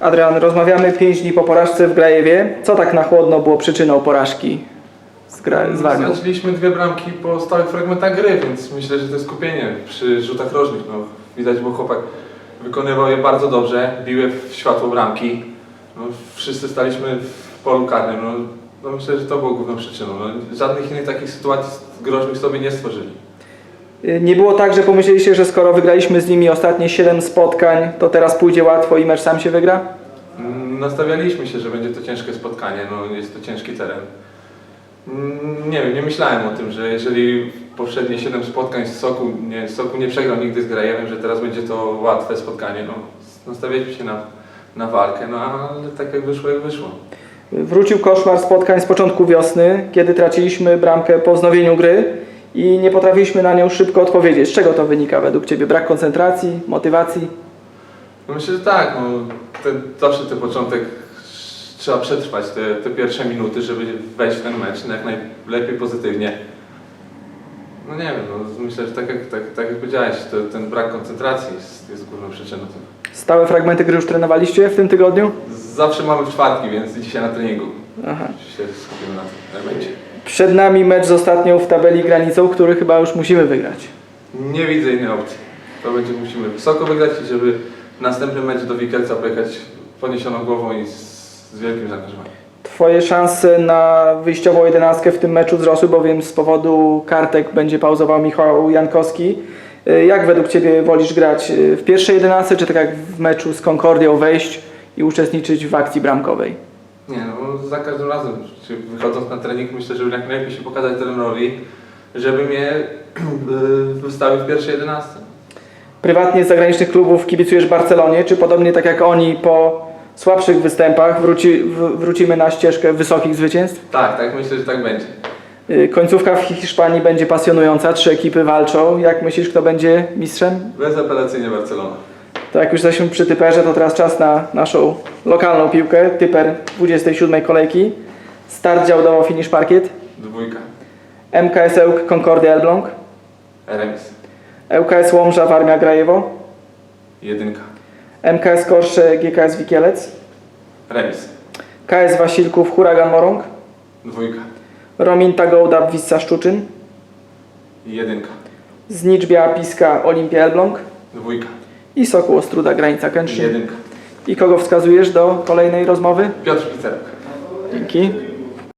Adrian, rozmawiamy 5 dni po porażce w Grajewie. Co tak na chłodno było przyczyną porażki z, gra, z Warmią? Dwie bramki po stałych fragmentach gry, więc myślę, że to jest skupienie przy rzutach rożnych. No, widać, bo chłopak wykonywał je bardzo dobrze, biły w światło bramki. No, wszyscy staliśmy w polu karnym. No, no myślę, że to było główną przyczyną. No, żadnych innych takich sytuacji groźnych sobie nie stworzyli. Nie było tak, że pomyśleliście, że skoro wygraliśmy z nimi ostatnie 7 spotkań, to teraz pójdzie łatwo i mecz sam się wygra? Mm, Nastawialiśmy się, że będzie to ciężkie spotkanie, no jest to ciężki teren. Mm, Nie wiem, nie myślałem o tym, że jeżeli poprzednie 7 spotkań z Soku nie, Soku nie przegrał nigdy z Grajewem, że teraz będzie to łatwe spotkanie. No, nastawialiśmy się na, na walkę, no ale tak jak wyszło, jak wyszło. Wrócił koszmar spotkań z początku wiosny, kiedy traciliśmy bramkę po wznowieniu gry i nie potrafiliśmy na nią szybko odpowiedzieć. Z czego to wynika według Ciebie? Brak koncentracji, motywacji? No myślę, że tak, no, ten, zawsze ten początek trzeba przetrwać te, te pierwsze minuty, żeby wejść w ten mecz jak najlepiej pozytywnie. No nie wiem, no, myślę, że tak jak, tak, tak jak powiedziałeś, to, ten brak koncentracji jest, jest główną przyczyną tego. Stałe fragmenty gry już trenowaliście w tym tygodniu? Zawsze mamy w czwartki, więc dzisiaj na treningu Aha. się skupimy na tym elemencie. Przed nami mecz z ostatnią w tabeli granicą, który chyba już musimy wygrać. Nie widzę innej opcji. To będzie musimy wysoko wygrać i żeby następny mecz do Wikelca pojechać podniesioną głową i z, z wielkim zaangażowaniem. Twoje szanse na wyjściową jedenastkę w tym meczu wzrosły, bowiem z powodu kartek będzie pauzował Michał Jankowski. Y, Jak według Ciebie wolisz grać? Y, W pierwszej jedenastce, czy tak jak w meczu z Concordią wejść i uczestniczyć w akcji bramkowej? Nie no, za każdym razem, czy wychodząc na trening, myślę, żeby jak najlepiej się pokazać trenerowi, żeby mnie y, wystawił w pierwszej jedenastce. Prywatnie z zagranicznych klubów kibicujesz Barcelonie, czy podobnie tak jak oni po słabszych występach wróci, wrócimy na ścieżkę wysokich zwycięstw? Tak, tak, myślę, że tak będzie. Y, Końcówka w Hiszpanii będzie pasjonująca, trzy ekipy walczą. Jak myślisz, kto będzie mistrzem? Bezapelacyjnie Barcelona. To jak już jesteśmy przy typerze, to teraz czas na naszą lokalną piłkę. Typer 27 kolejki. Start działdowo finish parkiet. Dwójka. MKS Ełk Concordia Elbląg. Remis. ŁKS Łomża Warmia Grajewo. Jedynka. MKS Korsze GKS Wikielec. Remis. KS Wasilków Huragan Morąg. Dwójka. Rominta Gołda Wissa Szczuczyn. Jedynka. Znicz Biała Piska Olimpia Elbląg. Dwójka. I Sokół Ostruda Granica Kętrzyn. Jedynka. I kogo wskazujesz do kolejnej rozmowy? Piotr Picerek. Dzięki.